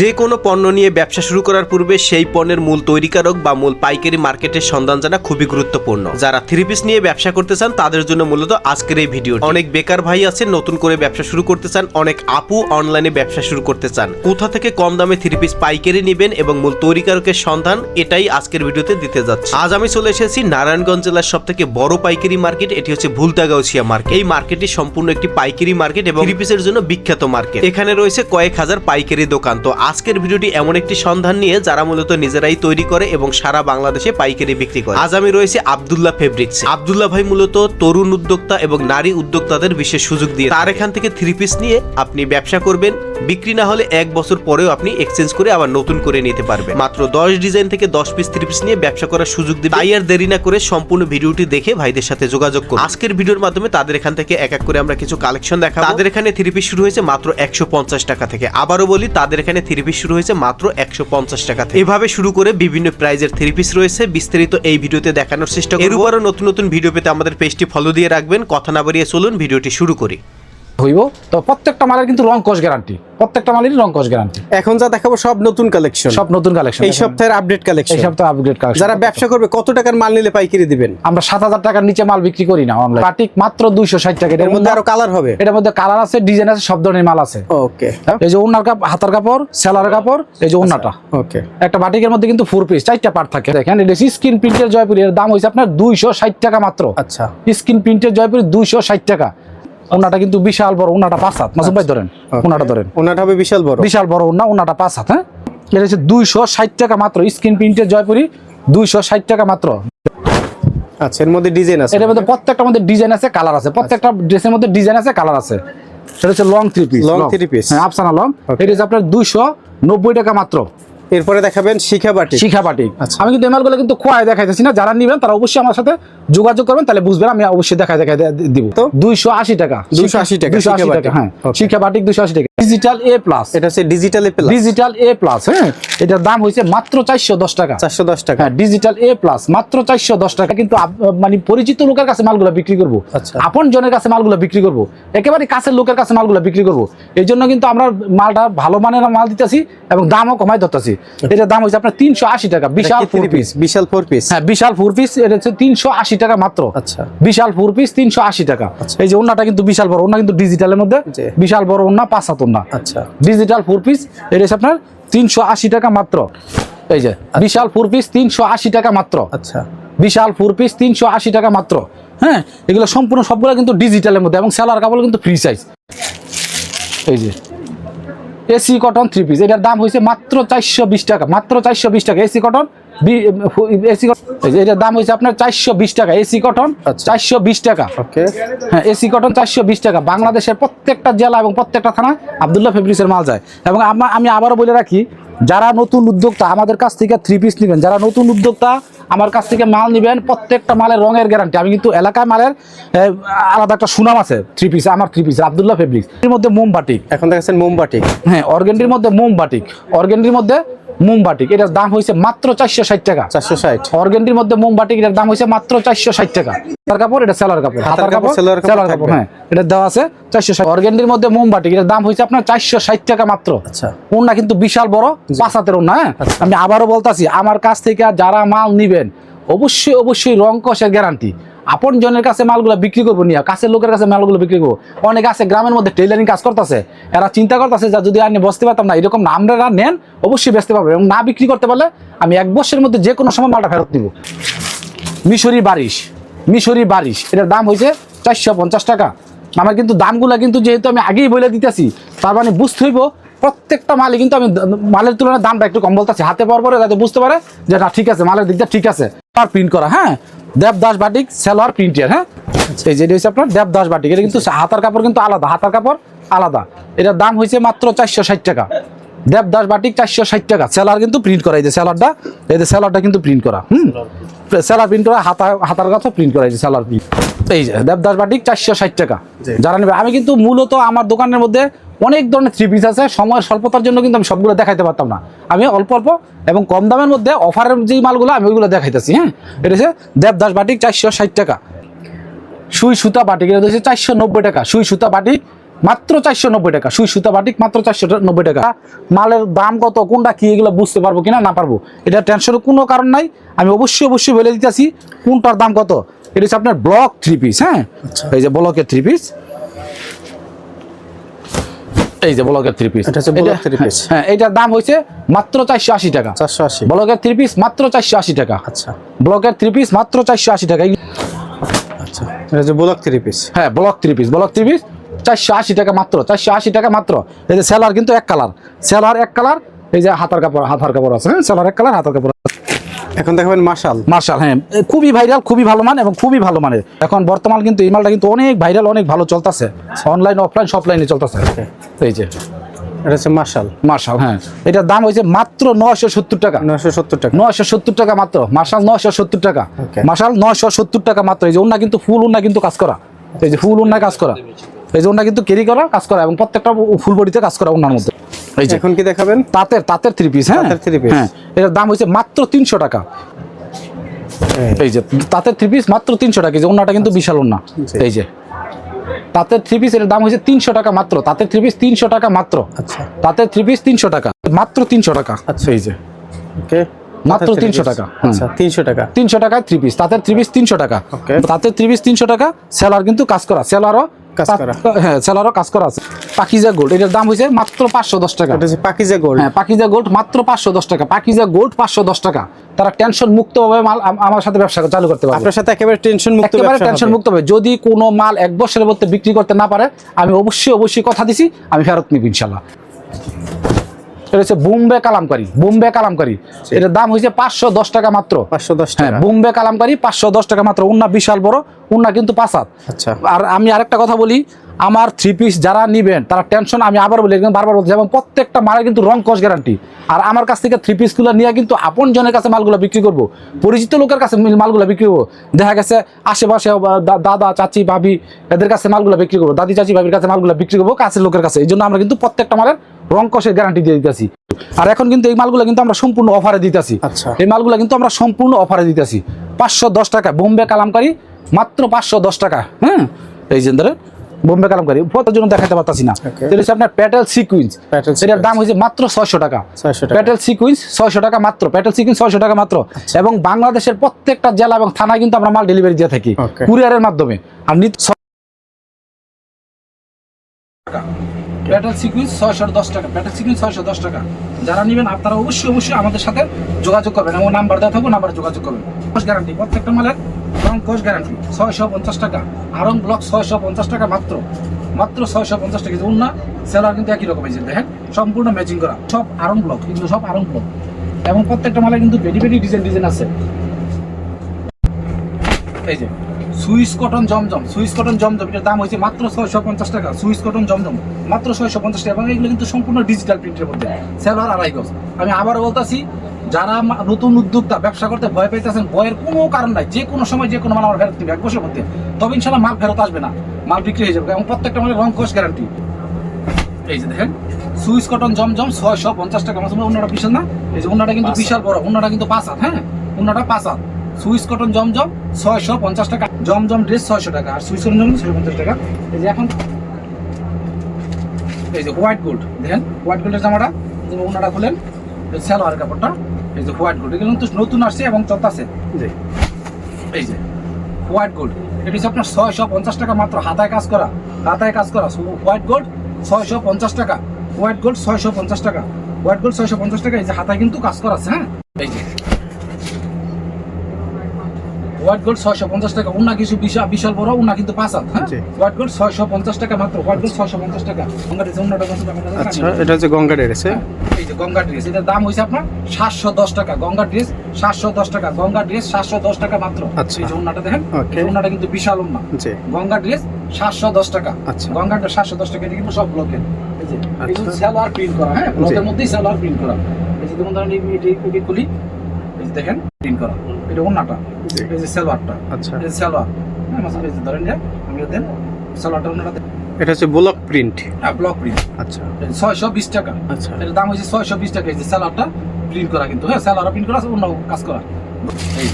যে কোনো পণ্য নিয়ে ব্যবসা শুরু করার পূর্বে সেই পণ্যের মূল তৈরিকারক বা মূল পাইকারি মার্কেটের সন্ধান জানা খুবই গুরুত্বপূর্ণ। যারা থ্রি পিস নিয়ে ব্যবসা করতে চান, তাদের জন্য মূলত আজকের এই ভিডিও অনেক বেকার ভাই আছে, নতুন করে ব্যবসা শুরু করতে চান, অনেক আপু অনলাইনে ব্যবসা শুরু করতে চান। কোথা থেকে কম দামে থ্রি পিস পাইকারি নেবেন এবং মূল তৈরিকারকের সন্ধান, এটাই আজকের ভিডিওতে দিতে যাচ্ছে। আজ আমি চলে এসেছি নারায়ণগঞ্জ জেলার সব থেকে বড় পাইকারি মার্কেট, এটি হচ্ছে ভুলতাগাউছিয়া মার্কেট। এই মার্কেটটি সম্পূর্ণ একটি পাইকারি মার্কেট এবং থ্রি পিসের জন্য বিখ্যাত মার্কেট। এখানে রয়েছে কয়েক হাজার পাইকারি দোকান। তো আজকের ভিডিওটি এমন একটি সন্ধান নিয়ে যারা মূলত নিজেরাই তৈরি করে এবং সারা বাংলাদেশে পাইকারি বিক্রি করে। আজ আমি রয়েছে আবদুল্লাহ ফেব্রিক্স। আবদুল্লাহ ভাই মূলত তরুণ উদ্যোক্তা এবং নারী উদ্যোক্তাদের বিশেষ সুযোগ দিয়ে তার এখান থেকে থ্রি পিস নিয়ে আপনি ব্যবসা করবেন। বিক্রি না হলে এক বছর পরেও আপনি এক্সচেঞ্জ করে আবার নতুন করে নিতে পারবেন। মাত্র দশ ডিজাইন থেকে দশ পিস থ্রি পিস নিয়ে ব্যবসা করার সুযোগ দিবে তাই আর দেরি না করে সম্পূর্ণ ভিডিওটি দেখে ভাইদের সাথে যোগাযোগ করুন। আজকের ভিডিওর মাধ্যমে তাদের এখান থেকে এক এক করে আমরা কিছু কালেকশন দেখাবো। তাদের এখানে থ্রি পিস শুরু হয়েছে মাত্র একশো পঞ্চাশ টাকা থেকে। আবারও বলি, তাদের এখানে থ্রি পিস শুরু হয়েছে মাত্র একশো পঞ্চাশ টাকা থেকে। এভাবে শুরু করে বিভিন্ন প্রাইজের থ্রি পিস রয়েছে। বিস্তারিত এই ভিডিওতে দেখানোর চেষ্টা করব। এর উপরও নতুন নতুন ভিডিও পেতে আমাদের পেজটি ফলো দিয়ে রাখবেন। কথা না বাড়িয়ে চলুন ভিডিওটি শুরু করি। হইব। তো প্রত্যেকটা মালের কিন্তু রং কস গ্যারান্টি প্রত্যেকটা মালেরই রং কস গ্যারান্টি এখন যা দেখাবো সব নতুন কালেকশন সব নতুন কালেকশন এই সপ্তাহের আপডেট কালেকশন এই সপ্তাহে আপগ্রেড কালেকশন যারা ব্যবসা করবে কত টাকার মাল নিলে পাইকারি দিবেন? আমরা সাত হাজার টাকার নিচে মাল বিক্রি করি না অনলাইন পাটিক মাত্র দুইশো ষাট টাকা। এর মধ্যে আরও কালার হবে। এটার মধ্যে কালার আছে ডিজাইন আছে সব ধরনের মাল আছে। ওকে এই যে ওনার কাপ হাতার কাপড় সেলার কাপড় এই যে ওনাটা ওকে একটা বাটিকের মধ্যে কিন্তু ফোর পিস চারটা পার্ট থাকে। দেখেন এটা স্ক্রিন প্রিন্টের জয়পুরি এর দাম হয়েছে আপনার দুইশো ষাট টাকা মাত্র। আচ্ছা। স্ক্রিন প্রিন্টের জয়পুরি দুইশো ষাট টাকা। ওনাটা কিন্তু বিশাল বড় ওনাটা পাঁচ হাত। মাসুম ভাই ধরেন. ওনাটা ধরেন। ওনাটা হবে বিশাল বড়। বিশাল বড় ওনা ওনাটা পাঁচ হাত হ্যাঁ? এটা হচ্ছে দুইশো ষাট টাকা মাত্র স্ক্রিন প্রিন্টের জয়পুরি দুইশো ষাট টাকা মাত্র। আচ্ছা এর মধ্যে ডিজাইন আছে এর মধ্যে প্রত্যেকটা মধ্যে ডিজাইন আছে কালার আছে। প্রত্যেকটা ড্রেসের মধ্যে ডিজাইন আছে কালার আছে। এটা হচ্ছে long three piece Long three piece। হ্যাঁ আফসানা লং. এটা হচ্ছে আপনার দুইশো নব্বই টাকা মাত্র। এরপরে দেখাবেন শিখা বাটি। শিখা বাটি। আচ্ছা। আমি কিন্তু এমালগুলো কিন্তু খোয়াই দেখাইতেছি না। যারা নিবেন তারা অবশ্যই আমার সাথে যোগাযোগ করবেন তাহলে বুঝবেন আমি অবশ্যই দেখাই দেখাই দিব। তো? দুইশো আশি টাকা। 280 টাকা, দুইশো আশি শিখা টাকা হ্যাঁ. শিখা বাটি দুইশো আশি টাকা। ডিজিটাল এ প্লাস এটা হচ্ছে ডিজিটালে প্লাস ডিজিটাল এ প্লাস হ্যাঁ? এটার দাম হয়েছে মাত্র চারশো দশ টাকা। চারশো দশ টাকা। হ্যাঁ ডিজিটাল এ প্লাস মাত্র চারশো দশ টাকা। কিন্তু মানে পরিচিত লোকের কাছে মালগুলো বিক্রি করব। আচ্ছা। আপন জনের কাছে মালগুলো বিক্রি করব। একেবারে কাছের লোকের কাছে মালগুলো বিক্রি করব। এই জন্য কিন্তু আমরা মালটা ভালো মানের মাল দিতেছি এবং দামও কমাই ধরতেছি। এটার দাম হচ্ছে আপনার তিনশো আশি টাকা। বিশাল ফোর পিস বিশাল ফোর পিস হ্যাঁ বিশাল ফোর পিস এটা হচ্ছে তিনশো আশি টাকা মাত্র। আচ্ছা। বিশাল ফোর পিস তিনশো আশি টাকা। এই যে ওন্নাটা কিন্তু বিশাল বড়। ওন্না কিন্তু ডিজিটালের মধ্যে বিশাল বড় ওন্না পাঁচ হাত ওন্না আচ্ছা। ডিজিটাল ফোর পিস এটা হচ্ছে আপনার তিনশো আশি টাকা মাত্র। এই যে বিশাল ফোর পিস তিনশো আশি টাকা মাত্র। আচ্ছা। বিশাল ফোর পিস তিনশো আশি টাকা মাত্র। হ্যাঁ এগুলো সম্পূর্ণ সবগুলো কিন্তু ডিজিটালের মধ্যে এবং স্যালার কাপড় কিন্তু ফ্রি সাইজ এই যে এসি কটন থ্রি পিস এটার দাম হয়েছে মাত্র চারশো বিশ টাকা। মাত্র চারশো বিশ টাকা এসি কটন এসি এটার দাম হয়েছে আপনার চারশো বিশ টাকা। এসি কটন আচ্ছা। চারশো বিশ টাকা। হ্যাঁ এসি কটন চারশো বিশ টাকা। বাংলাদেশের প্রত্যেকটা জেলা এবং প্রত্যেকটা থানা আবদুল্লাহ ফেব্রিক্সের মাল যায়। এবং আমা- আমি আবারও বলে রাখি যারা নতুন উদ্যোক্তা আমাদের কাছ থেকে থ্রি পিস নেবেন যারা নতুন উদ্যোক্তা আমার কাছ থেকে মাল নেবেন প্রত্যেকটা মালের রঙের গ্যারান্টি আমি কিন্তু এলাকায় মালের আলাদা একটা সুনাম আছে থ্রি পিস আমার থ্রি পিস আবদুল্লাহ ফেব্রিক্স এর মধ্যে মোমবাটিক এখন দেখাচ্ছেন মোমবাটি হ্যাঁ অর্গেন্ডির মধ্যে মোমবাটিক অর্গেন্ডির মধ্যে মোমবাটিক এটার দাম হয়েছে মাত্র চারশো ষাট টাকা। চারশো ষাট। অর্গেন্ডির মধ্যে মোমবাটিক এটার দাম হয়েছে মাত্র চারশো ষাট টাকা। হাতার কাপড় এটা সেলার কাপড়। হাতার কাপড়, সেলার কাপড় হ্যাঁ। এটা দেওয়া আছে চারশো ষাট। অর্গেন্ডির মধ্যে মোমবাটিক এটার দাম হয়েছে আপনার চারশো ষাট টাকা মাত্র। আচ্ছা। ওনা কিন্তু বিশাল বড় পাঁচ হাতের ওনা হ্যাঁ। আমি আবারও বলতাছি আমার কাছ থেকে যারা মাল নিবেন অবশ্যই অবশ্যই রং কষের গ্যারান্টি আপন জনের কাছে মালগুলো বিক্রি করব নিয়ে, কাছের লোকের কাছে মালগুলো বিক্রি করব। অনেক আছে গ্রামের মধ্যে টেইলারিং কাজ করতেছে, এরা চিন্তা করতেছে যা যদি আমি বসতে পারতাম না, এরকম না, আমরা নেন, অবশ্যই বেচতে পারব এবং না বিক্রি করতে পারলে আমি এক বছরের মধ্যে যে কোনো সময় মালটা ফেরত দিব মিশরি বারিশ মিশরি বারিশ, এটার দাম হয়েছে চারশো পঞ্চাশ টাকা। আমার কিন্তু দামগুলো কিন্তু যেহেতু আমি আগেই বলে দিতেছি, তার মানে বুঝতে হইব, প্রত্যেকটা মালে কিন্তু আমি মালের তুলনায় দামটা একটু কম বলতেছি। হাতে পাওয়ার পরে যাতে বুঝতে পারে যে না, ঠিক আছে, মালের দিকটা ঠিক আছে। আর প্রিন্ট করা হ্যাঁ? দেবদাস বাটিক সেলোয়ার প্রিন্টের হ্যাঁ? এই যে এটা হচ্ছে আপনার দেবদাস বাটিক। এটা কিন্তু হাতার কাপড় কিন্তু আলাদা হাতার কাপড় আলাদা। এটার দাম হয়েছে মাত্র চারশো ষাট টাকা। দেবদাস বাটিক চারশো ষাট টাকা। সেলার কিন্তু প্রিন্ট করা এই যে সেলারটা এই যে সেলারটা কিন্তু প্রিন্ট করা হুম? সেলার প্রিন্ট করা হাতা হাতার কথা প্রিন্ট করা এই যে সেলার প্রিন্ট এই যে দেবদাস বাটিক চারশো ষাট টাকা। যারা নেবে আমি কিন্তু মূলত আমার দোকানের মধ্যে অনেক ধরনের থ্রি পিস আছে সময়ের স্বল্পতার জন্য কিন্তু আমি সবগুলো দেখাইতে পারতাম না। আমি অল্প অল্প এবং কম দামের মধ্যে অফারের যে মালগুলো আমি ওইগুলো দেখাইতেছি হ্যাঁ? এটা হচ্ছে দেবদাস বাটিক চারশো ষাট টাকা। সুই সুতা বাটিক এটা হচ্ছে চারশো নব্বই টাকা। সুই সুতা বাটিক মাত্র চারশো নব্বই টাকা। সুই সুতা বাটিক মাত্র চারশো নব্বই টাকা। মালের দাম কত কোনটা কি এগুলো বুঝতে পারব কিনা না পারব। এটা টেনশনের কোনো কারণ নাই। আমি অবশ্যই অবশ্যই বলে দিতেছি কোনটার দাম কত? এটা হচ্ছে আপনার ব্লক থ্রি পিস হ্যাঁ? এই যে ব্লকের থ্রি পিস এই যে ব্লকের থ্রি পিস এটা হচ্ছে block three piece। হ্যাঁ এটার দাম হয়েছে মাত্র চারশো আশি টাকা। চারশো আশি। ব্লকের থ্রি পিস মাত্র চারশো আশি টাকা। আচ্ছা। ব্লকের থ্রি পিস মাত্র চারশো আশি টাকা। আচ্ছা এটা হচ্ছে ব্লক থ্রি পিস হ্যাঁ block three piece block three piece চারশো আশি টাকা মাত্র চারশো আশি টাকা মাত্র। এই যে সেলার কিন্তু এক কালার সেলার এক কালার এই যে হাতার কাপড় হাতার কাপড় আছে হ্যাঁ সেলার এক কালার হাতার কাপড় এখন দেখাবেন মার্শাল মার্শাল হ্যাঁ। খুবই ভাইরাল খুবই ভালো মান এবং খুবই ভালো মানের। এখন বর্তমান কিন্তু এই মালটা কিন্তু অনেক ভাইরাল অনেক ভালো চলতেছে। অনলাইন অফলাইন সব লাইনে চলতেছে। এই যে। এটা হচ্ছে মার্শাল মার্শাল হ্যাঁ। এটার দাম হয়েছে মাত্র নয়শো সত্তর টাকা। নয়শো সত্তর টাকা। নয়শো সত্তর টাকা মাত্র। মার্শাল নয়শো সত্তর টাকা। মার্শাল নয়শো সত্তর টাকা মাত্র। এই যে ওনা কিন্তু ফুল ওনা কিন্তু কাজ করা। এই যে ফুল কাজ করা। এই যে ওনা কিন্তু ক্যারি করা কাজ করা এবং প্রত্যেকটা ফুল বডিতে কাজ করা ওনার মধ্যে। এই যে। এখন কি দেখাবেন? তাঁতের তাঁতের থ্রি পিস হ্যাঁ? তাঁতের three piece। হ্যাঁ এটার দাম হয়েছে মাত্র তিনশো টাকা। এই। যে তাঁতের থ্রি পিস মাত্র তিনশো টাকা যে ওনাটা কিন্তু বিশাল ওনা এই যে তাঁতের থ্রি পিস এর দাম হয়েছে তিনশো টাকা মাত্র তাঁতের থ্রি পিস তিনশো টাকা মাত্র। আচ্ছা। তাঁতের থ্রি পিস তিনশো টাকা মাত্র তিনশো টাকা। আচ্ছা। এই যে। ওকে। মাত্র 300 টাকা। আচ্ছা তিনশো টাকা। তিনশো টাকায় থ্রি পিস তাতে থ্রি পিস তিনশো টাকা। Okay. তাতে থ্রি পিস তিনশো টাকা সেলার কিন্তু কাজ করা সেলারও কাজ করা। হ্যাঁ সেলারও কাজ করা আছে। পাকিজা গোল্ড এটার দাম হয়েছে মাত্র পাঁচশো দশ টাকা। এটা হচ্ছে পাকিজা গোল্ড হ্যাঁ পাকিজা গোল্ড মাত্র পাঁচশো দশ টাকা। পাকিজা গোল্ড পাঁচশো দশ টাকা। তারা টেনশন মুক্ত ভাবে মাল আমার সাথে ব্যবসা চালু করতে পারবে। আপনার সাথে একেবারে টেনশন মুক্ত একেবারে টেনশন মুক্ত হবে। যদি কোনো মাল এক বছরের মধ্যে বিক্রি করতে না পারে আমি অবশ্যই অবশ্যই কথা দিছি আমি ফেরত নিব ইনশাল্লাহ। এটা হচ্ছে বোম্বে কালামকারি বোম্বে কালামকারি। এটার দাম হয়েছে পাঁচশো দশ টাকা মাত্র। পাঁচশো দশ হ্যাঁ টাকা। বোম্বে কালামকারি পাঁচশো দশ টাকা মাত্র। উন্না বিশাল বড় উন্না কিন্তু পাঁচ হাত আচ্ছা। আর আমি আরেকটা কথা বলি আমার থ্রি পিস যারা নিবেন তারা টেনশন আমি আবার বলি একদম বারবার বলছি এবং প্রত্যেকটা মালের কিন্তু রং কস গ্যারান্টি আর আমার কাছ থেকে থ্রি পিসগুলো নিয়ে কিন্তু আপন জনের কাছে মালগুলো বিক্রি করব। পরিচিত লোকের কাছে মালগুলো বিক্রি করব। দেখা গেছে আশেপাশে দাদা চাচি ভাবি এদের কাছে মালগুলো বিক্রি করব। দাদি চাচি ভাবির কাছে মালগুলো বিক্রি করব কাছের লোকের কাছে। এই জন্য আমরা কিন্তু প্রত্যেকটা মালের রং কষের গ্যারান্টি দিয়ে দিতেছি। আর এখন কিন্তু এই মালগুলো কিন্তু আমরা সম্পূর্ণ অফারে দিতেছি। আচ্ছা। এই মালগুলো কিন্তু আমরা সম্পূর্ণ অফারে দিতেছি। পাঁচশো দশ টাকা বোম্বে কালামকারী মাত্র পাঁচশো দশ টাকা। হ্যাঁ এই যে ধরে বোম্বে কালামকারি ফটোর জন্য দেখাতে পারতাছি না. এটা হচ্ছে আপনার প্যাটেল সিকুইন্স এটার দাম হয়েছে মাত্র ছয়শো টাকা। 600 টাকা। প্যাটেল সিকুইন্স ছয়শো টাকা মাত্র। প্যাটেল সিকুইন্স ছয়শো টাকা মাত্র। এবং বাংলাদেশের প্রত্যেকটা জেলা এবং থানায় কিন্তু আমরা মাল ডেলিভারি দিয়ে থাকি. কুরিয়ারের মাধ্যমে। আর নিত প্যাটেল সিকুইন্স ছয়শো দশ টাকা। প্যাটেল সিকুইন্স ছয়শো দশ টাকা। যারা নেবেন, আপনারা অবশ্যই অবশ্যই আমাদের সাথে যোগাযোগ করবেন এবং নাম্বার দেওয়া থাকব, নাম্বারে যোগাযোগ করবেন। কোষ গ্যারান্টি প্রত্যেকটা মালের রং কোষ গ্যারান্টি ছয়শো পঞ্চাশ টাকা। আরং ব্লক ছয়শো পঞ্চাশ টাকা মাত্র। মাত্র ছয়শো পঞ্চাশ টাকা। কিন্তু উন্না সেলার কিন্তু একই রকম। যে দেখেন, সম্পূর্ণ ম্যাচিং করা। সব আরং ব্লক কিন্তু সব আরং ব্লক এবং প্রত্যেকটা মালে কিন্তু বেডি বেডি ডিজাইন ডিজাইন আছে। এই যে সুইস কটন জমজম সুইস কটন জমজম এটার দাম হয়েছে মাত্র ছয়শো পঞ্চাশ টাকা সুইস কটন জমজম মাত্র ছয়শো পঞ্চাশ টাকা। এবং এগুলো কিন্তু সম্পূর্ণ ডিজিটাল প্রিন্টের মধ্যে। সেলার আড়াই গজ। আমি আবারও বলতেছি যারা নতুন উদ্যোক্তা ব্যবসা করতে ভয় পাইতেছেন ভয়ের কোনো কারণ নাই। যে কোনো সময় যে কোনো মাল আমার ফেরত দিবে এক বছরের মধ্যে। তবে ইনশাল্লাহ মাল ফেরত আসবে না। মাল বিক্রি হয়ে যাবে। এবং প্রত্যেকটা মালের রং কোষ গ্যারান্টি এই যে দেখেন সুইস কটন জমজম ছয়শো পঞ্চাশ টাকা। মাছ অন্যটা বিশাল না? এই যে অন্যটা কিন্তু বিশাল বড় অন্যটা কিন্তু পাঁচ হাত হ্যাঁ? অন্যটা পাঁচ হাত। সুইস কটন জমজম ছয়শো পঞ্চাশ টাকা। জমজম ড্রেস ছয়শো টাকা আর সুইস কটন জমজম ছয়শো পঞ্চাশ টাকা। এই যে এখন এই যে হোয়াইট গোল্ড দেখেন হোয়াইট গোল্ডের জামাটা অন্যটা খুলেন এই সালোয়ার কাপড়টা এই যে হোয়াইট গোল্ড এগুলো কিন্তু নতুন আসছে এবং চলতেছে এই যে হোয়াইট গোল্ড এটি হচ্ছে আপনার ছয়শো পঞ্চাশ টাকা মাত্র হাতায় কাজ করা হাতায় কাজ করা। হোয়াইট গোল্ড ছয়শো পঞ্চাশ টাকা হোয়াইট গোল্ড ছয়শো পঞ্চাশ টাকা হোয়াইট গোল্ড ছয়শো পঞ্চাশ টাকা এই যে হাতায় কিন্তু কাজ করা আছে হ্যাঁ? এই যে হোয়াইট গোল্ড ছয়শো পঞ্চাশ টাকা উন্না কিছু বিশাল বিশাল বড় উন্না কিন্তু পাঁচ হাত হ্যাঁ হোয়াইট গোল্ড ছয়শো পঞ্চাশ টাকা মাত্র হোয়াইট গোল্ড ছয়শো পঞ্চাশ টাকা। টাকা দাদা? আচ্ছা এটা হচ্ছে গঙ্গা ডেরেছে এই যে গঙ্গা ড্রেস এটার দাম হয়েছে আপনার সাতশো দশ টাকা গঙ্গা ড্রেস সাতশো দশ টাকা গঙ্গা ড্রেস সাতশো দশ টাকা মাত্র। আচ্ছা। এই যে উন্নাটা দেখেন উন্নাটা কিন্তু বিশাল জি। গঙ্গা ড্রেস সাতশো দশ টাকা। আচ্ছা। গঙ্গা ড্রেস সাতশো দশ টাকা এটা কিন্তু সব ব্লকের এই যে আচ্ছা। সালোয়ার প্রিন্ট করা হ্যাঁ? ব্লকের মধ্যেই সালোয়ার প্রিন্ট করা। এই যে যেমন ধরেন এই খুলি এই যে দেখেন প্রিন্ট করা। এটা উন্নাটা এই যে সালোয়ারটা। আচ্ছা। এই সালোয়ার। হ্যাঁ এই যে ধরেন যে আমি দেন সালোয়ারটা দেন। এটা হচ্ছে ব্লক প্রিন্ট। হ্যাঁ ব্লক প্রিন্ট। আচ্ছা। ছয়শো বিশ টাকা। আচ্ছা। এটার দাম হয়েছে ছয়শো বিশ টাকা এই যে স্যালাডটা প্রিন্ট করা কিন্তু। হ্যাঁ স্যালাডটা প্রিন্ট করা আছে অন্য কাজ করা। এই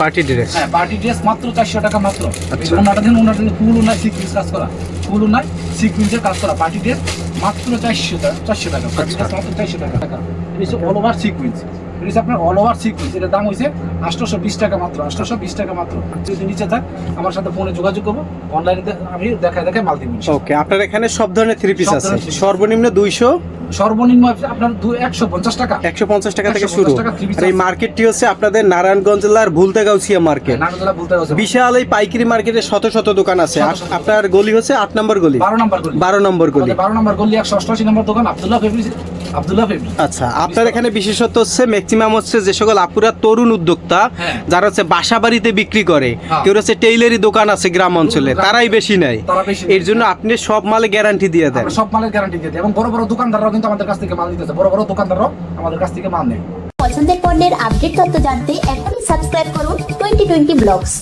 পার্টি ড্রেস। হ্যাঁ পার্টি ড্রেস মাত্র চারশো টাকা মাত্র। আচ্ছা। ওনাটা দিন ওনাটা দিন ফুল ওনার সিক্রিস কাজ করা। ফুল নাই সিকুয়েন্সের কাজ করা। পার্টি ড্রেস মাত্র চারশো টাকা চারশো টাকা। পার্টি ড্রেস মাত্র চারশো টাকা। টাকা এটা হচ্ছে অল ওভার সিকুয়েন্স এটা হচ্ছে আপনার অল ওভার সিকুয়েন্স এটার দাম হয়েছে আটশোশো বিশ টাকা মাত্র আটশোশো বিশ টাকা মাত্র। যদি নিচে থাক আমার সাথে ফোনে যোগাযোগ করব। অনলাইনে আমি দেখায় দেখায় মাল দিব ওকে আপনার এখানে সব ধরনের থ্রি পিস আছে। সর্বনিম্ন দুইশো? সর্বনিম্ন আপনার একশো পঞ্চাশ টাকা। একশো পঞ্চাশ টাকা থেকে শুরু। এই মার্কেটটি হচ্ছে আপনাদের নারায়ণগঞ্জ জেলার ভুলতেগাউছিয়া মার্কেট গেছে বিশাল এই পাইকারি মার্কেটে শত শত দোকান আছে। আপনার গলি হচ্ছে আট নম্বর গলি। বারো নম্বর গলি। বারো নম্বর গলি। বারো নম্বর গলি একশো অষ্টআশি নম্বর দোকান। আবদুল্লাহ আবদুল্লাহ আচ্ছা আপনার এখানে বিশেষত্ব হচ্ছে ম্যাক্সিমাম হচ্ছে যে সকল আপুরা তরুণ উদ্যোক্তা হ্যাঁ। যারা হচ্ছে বাসা বাড়িতে বিক্রি করে হ্যাঁ। কেউ হচ্ছে টেইলারি দোকান আছে গ্রাম অঞ্চলে তারাই বেশি নেয়। এর জন্য আপনি সব মালে গ্যারান্টি দিয়ে দেন। সব মালের গ্যারান্টি দিয়ে দিই এবং বড় বড় দোকানদাররাও কিন্তু আমাদের কাছ থেকে মাল নিতেছে। বড় বড় দোকানদাররাও আমাদের কাছ থেকে মাল নেয়। পছন্দের পণ্যের আপডেট তথ্য জানতে এখনই সাবস্ক্রাইব করুন টোয়েন্টি টোয়েন্টি ব্লগস